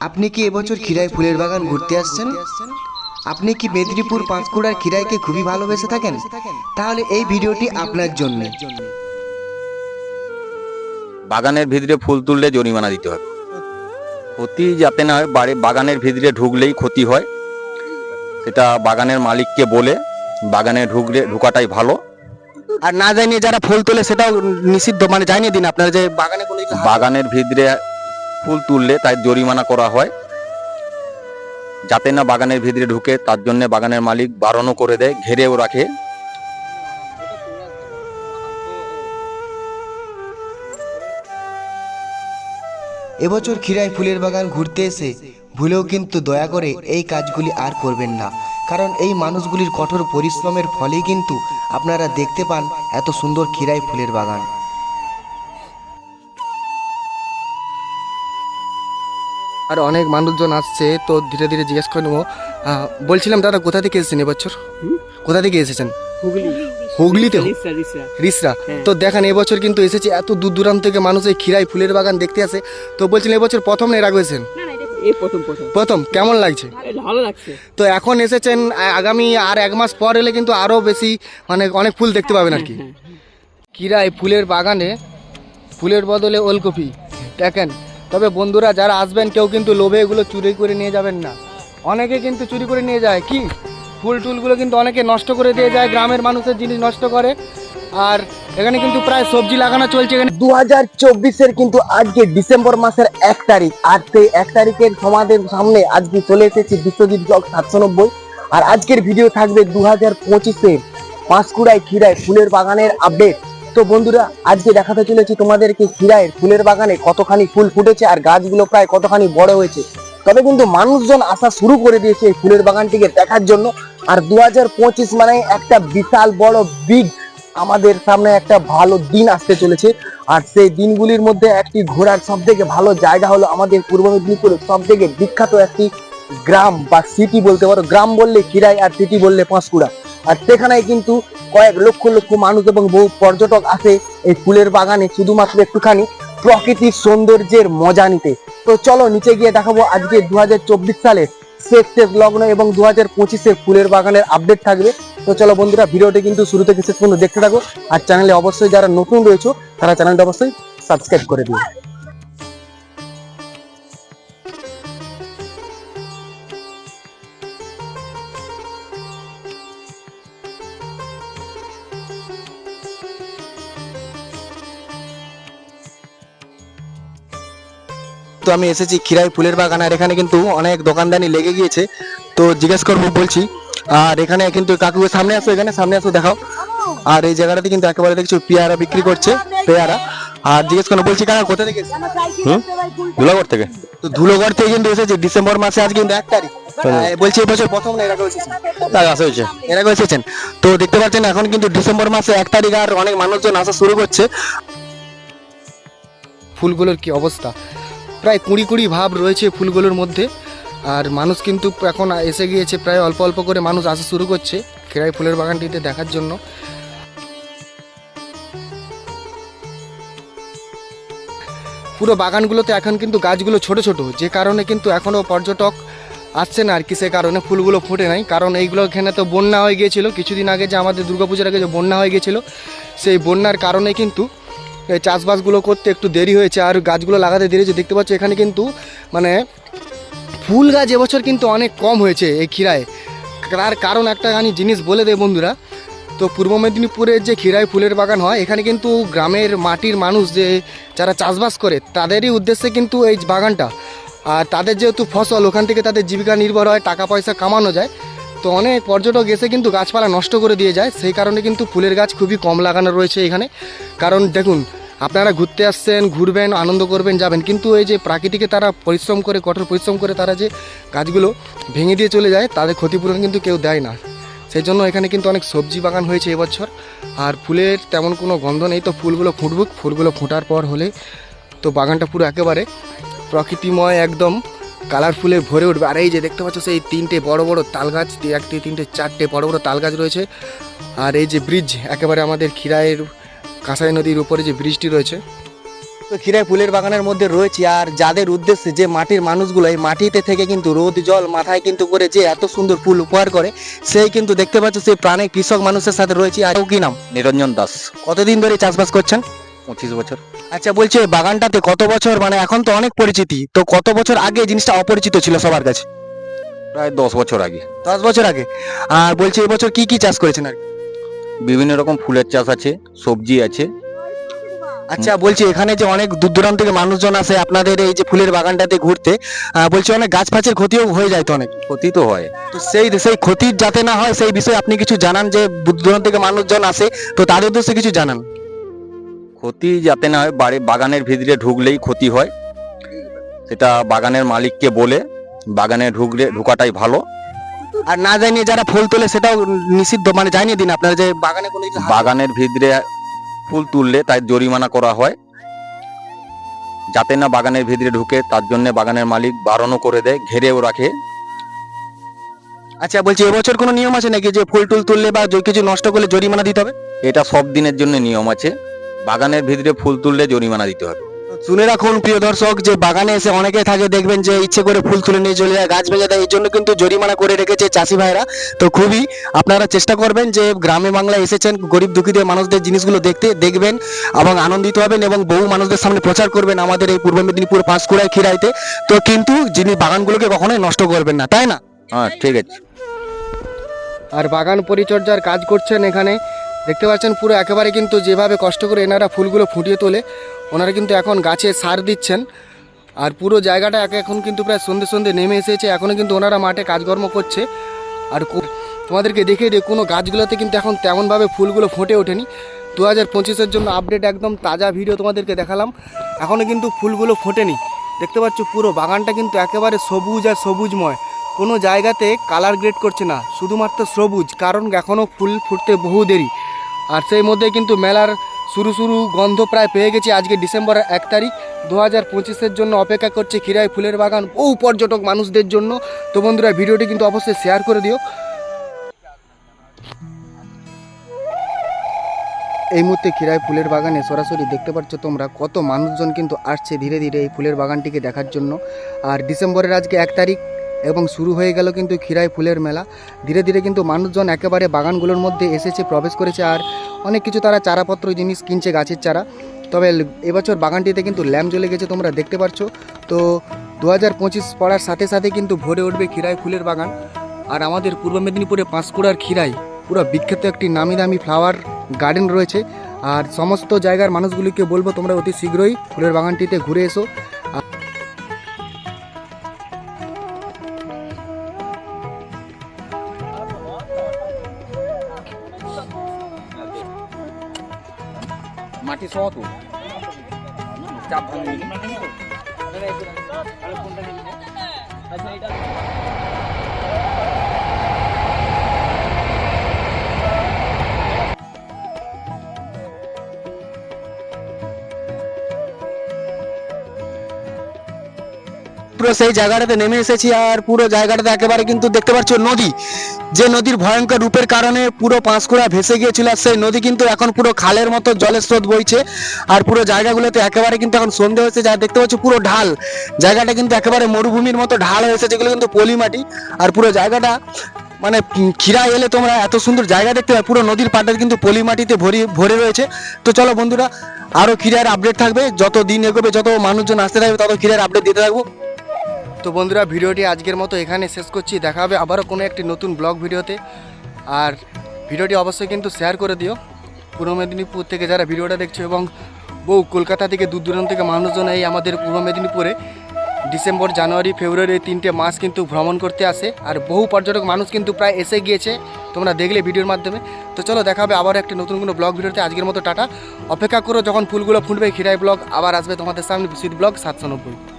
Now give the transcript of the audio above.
আপনি কি এবছর খিরাই ফুলের বাগান ঘুরতে আসছেন? আপনি কি মেদিনীপুর পাঁশকুড়ার খিরাইকে খুবই ভালোবেসে থাকেন? তাহলে এই ভিডিওটি আপনার জন্য। বাগানের ভিতরে ফুল তুললে জরিমানা দিতে হবে। ক্ষতি যাতে না হয় বাড়ি বাগানের ভিতরে ঢুকলেই ক্ষতি হয়। সেটা বাগানের মালিককে বলে বাগানে ঢুকলে ঢুকাটাই ভালো। আর না জানিয়ে যারা ফুল তোলে সেটাও নিষিদ্ধ মানে জানিয়ে দিন আপনারা যে বাগানে কোনো বাগানের ভিতরে ফুল তুললে তাই জরিমানা করা হয়। যাতে না বাগানের ভিতরে ঢুকে, তার জন্য বাগানের মালিক বারণও করে দেয়, ঘেরেও রাখে। এবছর খিরাই ফুলের বাগান ঘুরতে এসে ভুলেও কিন্তু দয়া করে এই কাজগুলি আর করবেন না। কারণ এই মানুষগুলির কঠোর পরিশ্রমের ফলেই কিন্তু আপনারা দেখতে পান এত সুন্দর খিরাই ফুলের বাগান। আর অনেক মানুষজন আসছে তো ধীরে ধীরে জিজ্ঞেস করে নেব। বলছিলাম দাদা কোথা থেকে এসেছেন এবছর? কোথা থেকে এসেছেন? হুগলি। হুগলিতে? রিসা রিসা রিসরা। হ্যাঁ। তো দেখেন এবছর কিন্তু এসেছে এত দূর দূরান্ত থেকে মানুষ এই খিরাই ফুলের বাগান দেখতে আসে। তো বলছিলেন এবছর প্রথম না এর আগে এসেছেন প্রথম প্রথম। প্রথম কেমন লাগছে? ভালো লাগছে। তো এখন এসেছেন আগামী আর এক মাস পর এলে কিন্তু আরও বেশি মানে অনেক ফুল দেখতে পাবেন আর কি। কিরাই ফুলের বাগানে ফুলের বদলে ওলকপি। দেখেন তবে বন্ধুরা, যারা আসবেন, কেউ কিন্তু লোভে এগুলো চুরি করে নিয়ে যাবেন না। অনেকে কিন্তু চুরি করে নিয়ে যায়। কি? ফুল টুলগুলো কিন্তু অনেকে নষ্ট করে দিয়ে যায়। গ্রামের মানুষের জিনিস নষ্ট করে। আর এখানে কিন্তু প্রায় সবজি লাগানো চলছে এখানে। দু হাজার চব্বিশের কিন্তু আজকে ডিসেম্বর মাসের এক তারিখ। আর সেই এক তারিখের সমাদের সামনে আজকে চলে এসেছে বিশ্বজিৎ ব্লগ সাতশো নব্বই আর আজকের ভিডিও থাকবে দু হাজার পঁচিশের। পাঁশকুড়ায় খিরায় ফুলের বাগানের আপডেট। তো বন্ধুরা, আজকে দেখাতে চলেছি তোমাদেরকে খিরায়ের ফুলের বাগানে কতখানি ফুল ফুটেছে আর গাছগুলো প্রায় কতখানি বড় হয়েছে। তবে কিন্তু মানুষজন আসা শুরু করে দিয়েছে এই ফুলের বাগানটিকে দেখার জন্য। আর দু হাজার পঁচিশ মানে একটা বিশাল বড় বিগ আমাদের সামনে একটা ভালো দিন আসতে চলেছে। আর সেই দিনগুলির মধ্যে একটি ঘোরার সব থেকে ভালো জায়গা হলো আমাদের পূর্ব মেদিনীপুরের সব থেকে বিখ্যাত একটি গ্রাম বা সিটি বলতে পারো। গ্রাম বললে কিরাই আর সিটি বললে পাঁশকুড়া। আর সেখানে কিন্তু কয়েক লক্ষ লক্ষ মানুষ এবং বহু পর্যটক আসে এই ফুলের বাগানে, শুধুমাত্র একটুখানি প্রকৃতির সৌন্দর্যের মজা নিতে। তো চলো নিচে গিয়ে দেখাবো আজকে দু সালের শেষ শেষ লগ্ন এবং দু হাজার পঁচিশে ফুলের বাগানের আপডেট থাকবে। তো চলো বন্ধুরা, ভিডিওটি কিন্তু শুরু থেকে শেষ পর্যন্ত দেখতে থাকো। আর চ্যানেলে অবশ্যই যারা নতুন রয়েছে, তারা চ্যানেলটা অবশ্যই সাবস্ক্রাইব করে দিও। তো আমি এসেছি খিরাই ফুলের বাগান আর এখানে কিন্তু অনেক দোকানদানি লেগে গিয়েছে। তো জিজ্ঞেস করব বলছি আর এখানে কিন্তু কাকু সামনে আসো এখানে সামনে আসো দেখাও। আর এই জায়গাটাতে কিন্তু একেবারে দেখছ পেয়ারা বিক্রি করছে পেয়ারা। আর জিজ্ঞেস করব বলছি কাকা কোথা থেকে? ধুলাগড় থেকে। তো ধুলোগড় থেকে কিন্তু এসেছে ডিসেম্বর মাসে আজ কিন্তু এক তারিখ। বলছি এবছর প্রথম না এর আগে এসেছেন আসা হয়েছে। এর আগে এসেছেন। তো দেখতে পাচ্ছেন এখন কিন্তু ডিসেম্বর মাসে এক তারিখ আর অনেক মানুষজন আসা শুরু করছে। ফুলগুলোর কি অবস্থা? প্রায় কুড়ি কুড়ি ভাব রয়েছে ফুলগুলোর মধ্যে। আর মানুষ কিন্তু এখন এসে গিয়েছে, প্রায় অল্প অল্প করে মানুষ আসা শুরু করছে খেরাই ফুলের বাগানটিতে দেখার জন্য। পুরো বাগানগুলোতে এখন কিন্তু গাছগুলো ছোট ছোট, যে কারণে কিন্তু এখনও পর্যটক আসছে না আর কি সে কারণে ফুলগুলো ফুটে নাই। কারণ এইগুলো এখানে তো বন্যা হয়ে গিয়েছিল, কিছুদিন আগে যে আমাদের দুর্গাপূজার আগে যে বন্যা হয়ে গিয়েছিল, সেই বন্যার কারণে কিন্তু এই চাষবাসগুলো করতে একটু দেরি হয়েছে আর গাছগুলো লাগাতে দেরি হয়েছে। দেখতে পাচ্ছ এখানে কিন্তু মানে ফুল গাছ এবছর কিন্তু অনেক কম হয়েছে এই ক্ষীরায়। তার কারণ একটা আমি জিনিস বলে দেয় বন্ধুরা। তো পূর্ব মেদিনীপুরের যে ক্ষীরায় ফুলের বাগান হয়, এখানে কিন্তু গ্রামের মাটির মানুষ যে, যারা চাষবাস করে, তাদেরই উদ্দেশ্যে কিন্তু এই বাগানটা। আর তাদের যেহেতু ফসল, ওখান থেকে তাদের জীবিকা নির্ভর হয়, টাকা পয়সা কামানো যায়। তো অনেক পর্যটক এসে কিন্তু গাছপালা নষ্ট করে দিয়ে যায়। সেই কারণে কিন্তু ফুলের গাছ খুবই কম লাগানো রয়েছে এখানে। কারণ দেখুন আপনারা ঘুরতে আসছেন, ঘুরবেন, আনন্দ করবেন, যাবেন। কিন্তু এই যে প্রাকৃতিকে তারা পরিশ্রম করে, কঠোর পরিশ্রম করে তারা যে গাছগুলো ভেঙে দিয়ে চলে যায়, তাদের ক্ষতিপূরণ কিন্তু কেউ দেয় না। সেই জন্য এখানে কিন্তু অনেক সবজি বাগান হয়েছে এবছর। আর ফুলের তেমন কোনো গন্ধ নেই। তো ফুলগুলো ফুটবুক, ফুলগুলো ফোটার পর হলে তো বাগানটা পুরো একেবারে প্রকৃতিময় একদম। কালারফুলে ভরে উঠবে। আর এই যে দেখতে পাচ্ছ, সেই তিনটে বড় বড় তাল গাছ একটি, তিনটে, চারটে বড় বড় তাল গাছ রয়েছে। আর এই যে ব্রিজ, একেবারে আমাদের খিরায়ের কাঁসাই নদীর উপরে যে ব্রিজটি রয়েছে। তো খিরাই ফুলের বাগানের মধ্যে রয়েছে আর যাদের উদ্দেশ্যে যে মাটির মানুষগুলো এই মাটিতে থেকে কিন্তু রোদ জল মাথায় কিন্তু করে যে এত সুন্দর ফুল উপহার করে সেই কিন্তু দেখতে পাচ্ছ সেই প্রাণে কৃষক মানুষের সাথে রয়েছে। আর কি নাম? নিরঞ্জন দাস। কতদিন ধরে চাষবাস করছেন? পঁচিশ বছর। আচ্ছা বলছি বাগানটাতে কত বছর মানে এখন তো অনেক পরিচিতি তো কত বছর আগে জিনিসটা অপরিচিত ছিল সবার কাছে? প্রায় দশ বছর আগে। দশ বছর আগে। আর বলছি এবছর কি কি চাষ করেছেন আর কি? বিভিন্ন রকম ফুলের চাষ আছে সবজি আছে। আচ্ছা বলছি এখানে যে অনেক দূর দূরান্ত থেকে মানুষজন আসে আপনাদের এই যে ফুলের বাগানটাতে ঘুরতে আহ, বলছি অনেক গাছ ফাছের ক্ষতিও হয়ে যায় তো অনেক? ক্ষতি তো হয়। তো সেই সেই ক্ষতি যাতে না হয় সেই বিষয়ে আপনি কিছু জানান যে দূর দূরান্ত থেকে মানুষজন আসে তো তাদের উদ্দেশ্যে কিছু জানান। ক্ষতি যাতে না হয় বাড়ি বাগানের ভিতরে ঢুকলেই ক্ষতি হয়। সেটা বাগানের মালিককে বলে বাগানে ঢুকলে ঢুকাটাই ভালো। আর না জানিয়ে যারা ফুল তোলে সেটাও নিষিদ্ধ। মানে জানিয়ে দিন আপনারা যে বাগানে কোনো কিছু বাগানের ভিতরে ফুল তুললে তাই জরিমানা করা হয়। যাতে না বাগানের ভিতরে ঢুকে তার জন্য বাগানের মালিক বারণও করে দেয় ঘেরেও রাখে। আচ্ছা বলছি এবছর কোনো নিয়ম আছে নাকি যে ফুল টুল তুললে বা যে কিছু নষ্ট করলে জরিমানা দিতে হবে? এটা সব দিনের জন্য নিয়ম আছে। বাগানের ভিতরে ফুল তুললে জরিমানা দিতে হবে। শুনে রাখুন প্রিয় দর্শক যে বাগানে এসে অনেকে থাকে দেখবেন যে ইচ্ছে করে ফুল তুলে নিয়ে চলে যায় গাছ ভেঙে দেয় এই জন্য কিন্তু জরিমানা করে রেখেছে চাষি ভাইরা। তো খুবই আপনারা চেষ্টা করবেন যে গ্রামে বাংলায় এসেছেন গরিব দুঃখীদের মানুষদের জিনিসগুলো দেখতে দেখবেন এবং আনন্দিত হবেন এবং বহু মানুষদের সামনে প্রচার করবেন আমাদের এই পূর্ব মেদিনীপুর পাঁশকুড়ায় খিরাইতে। তো কিন্তু যিনি বাগানগুলোকে কখনোই নষ্ট করবেন না তাই না? হ্যাঁ ঠিক আছে। আর বাগান পরিচর্যার কাজ করছেন এখানে। দেখতে পাচ্ছেন পুরো একেবারে কিন্তু যেভাবে কষ্ট করে এনারা ফুলগুলো ফুটিয়ে তোলে, ওনারা কিন্তু এখন গাছে সার দিচ্ছেন। আর পুরো জায়গাটা এক- এখন কিন্তু প্রায় সন্ধে সন্ধে নেমে এসেছে এখনও কিন্তু ওনারা মাঠে কাজকর্ম করছে। আর তোমাদেরকে দেখিয়ে দিই, কোনো গাছগুলোতে কিন্তু এখন তেমনভাবে ফুলগুলো ফোটে ওঠেনি। দু হাজার পঁচিশের জন্য আপডেট একদম তাজা ভিডিও তোমাদেরকে দেখালাম। এখনও কিন্তু ফুলগুলো ফোটেনি। দেখতে পাচ্ছ পুরো বাগানটা কিন্তু একেবারে সবুজ আর সবুজময়। কোনো জায়গাতে কালার গ্রেড করছে না, শুধুমাত্র সবুজ, কারণ এখনও ফুল ফুটতে বহু দেরি। আর সেই মধ্যে কিন্তু মেলার শুরু শুরু গন্ধ প্রায় পেয়ে গেছি। আজকে ডিসেম্বরের এক তারিখ, দু হাজার পঁচিশের জন্য অপেক্ষা করছে খিরাই ফুলের বাগান বহু পর্যটক মানুষদের জন্য। তো বন্ধুরা, ভিডিওটি কিন্তু অবশ্যই শেয়ার করে দিও। এই মুহূর্তে খিরাই ফুলের বাগানে সরাসরি দেখতে পাচ্ছ তোমরা কত মানুষজন কিন্তু আসছে ধীরে ধীরে এই ফুলের বাগানটিকে দেখার জন্য। আর ডিসেম্বরের আজকে এক তারিখ এবং শুরু হয়ে গেল কিন্তু খিরাই ফুলের মেলা। ধীরে ধীরে কিন্তু মানুষজন একেবারে বাগানগুলোর মধ্যে এসেছে, প্রবেশ করেছে আর অনেক কিছু তারা চারাপত্র জিনিস কিনছে গাছের চারা। তবে এবছর বাগানটিতে কিন্তু ল্যাম্প জ্বলে গেছে তোমরা দেখতে পাচ্ছ তো দু হাজার পঁচিশ পড়ার সাথে সাথে কিন্তু ভরে উঠবে খিরাই ফুলের বাগান। আর আমাদের পূর্ব মেদিনীপুরে পাঁশকুড়ার খিরাই পুরো বিখ্যাত একটি নামি দামি ফ্লাওয়ার গার্ডেন রয়েছে। আর সমস্ত জায়গার মানুষগুলিকে বলব তোমরা অতি শীঘ্রই ফুলের বাগানটিতে ঘুরে এসো। মাটি সহ তো চাপ পুরো সেই জায়গাটাতে নেমে এসেছি আর পুরো জায়গাটাতে একেবারে কিন্তু দেখতে পাচ্ছ নদী। যে নদীর ভয়ঙ্কর রূপের কারণে পুরো পাঁশকুড়া ভেসে গিয়েছিল আর সেই নদী কিন্তু এখন পুরো খালের মতো জলের স্রোত বইছে আর পুরো জায়গাগুলোতে একেবারে কিন্তু এখন সন্ধে হয়েছে, যা দেখতে পাচ্ছ পুরো ঢাল। জায়গাটা কিন্তু একেবারে মরুভূমির মতো ঢাল হয়েছে, যেগুলো কিন্তু পলি মাটি আর পুরো জায়গাটা মানে খিরা এলে তোমরা এত সুন্দর জায়গা দেখতে পাবে, পুরো নদীর পাড়টা কিন্তু পলি মাটিতে ভরি, ভরে রয়েছে। তো চলো বন্ধুরা আরও খিরার আপডেট থাকবে, যত দিন এগোবে, যত মানুষজন আসতে থাকবে, তত খিরার আপডেট দিতে থাকব। তো বন্ধুরা, ভিডিওটি আজকের মতো এখানে শেষ করছি। দেখা হবে আবারও কোনো একটি নতুন ব্লগ ভিডিওতে। আর ভিডিওটি অবশ্যই কিন্তু শেয়ার করে দিও। পূর্ব মেদিনীপুর থেকে যারা ভিডিওটা দেখছ এবং বহু কলকাতা থেকে দূর দূরান্ত থেকে মানুষজন এই আমাদের পূর্ব মেদিনীপুরে ডিসেম্বর, জানুয়ারি, ফেব্রুয়ারি এই তিনটে মাস কিন্তু ভ্রমণ করতে আসে। আর বহু পর্যটক মানুষ কিন্তু প্রায় এসে গিয়েছে তোমরা দেখলে ভিডিওর মাধ্যমে। তো চলো, দেখা হবে আবার একটা নতুন কোনো ব্লগ ভিডিওতে। আজকের মতো টাটা। অপেক্ষা করো যখন ফুলগুলো ফুটবে, খিরাই ব্লগ আবার আসবে তোমাদের সামনে। শীত ব্লগ সাতশো নব্বই।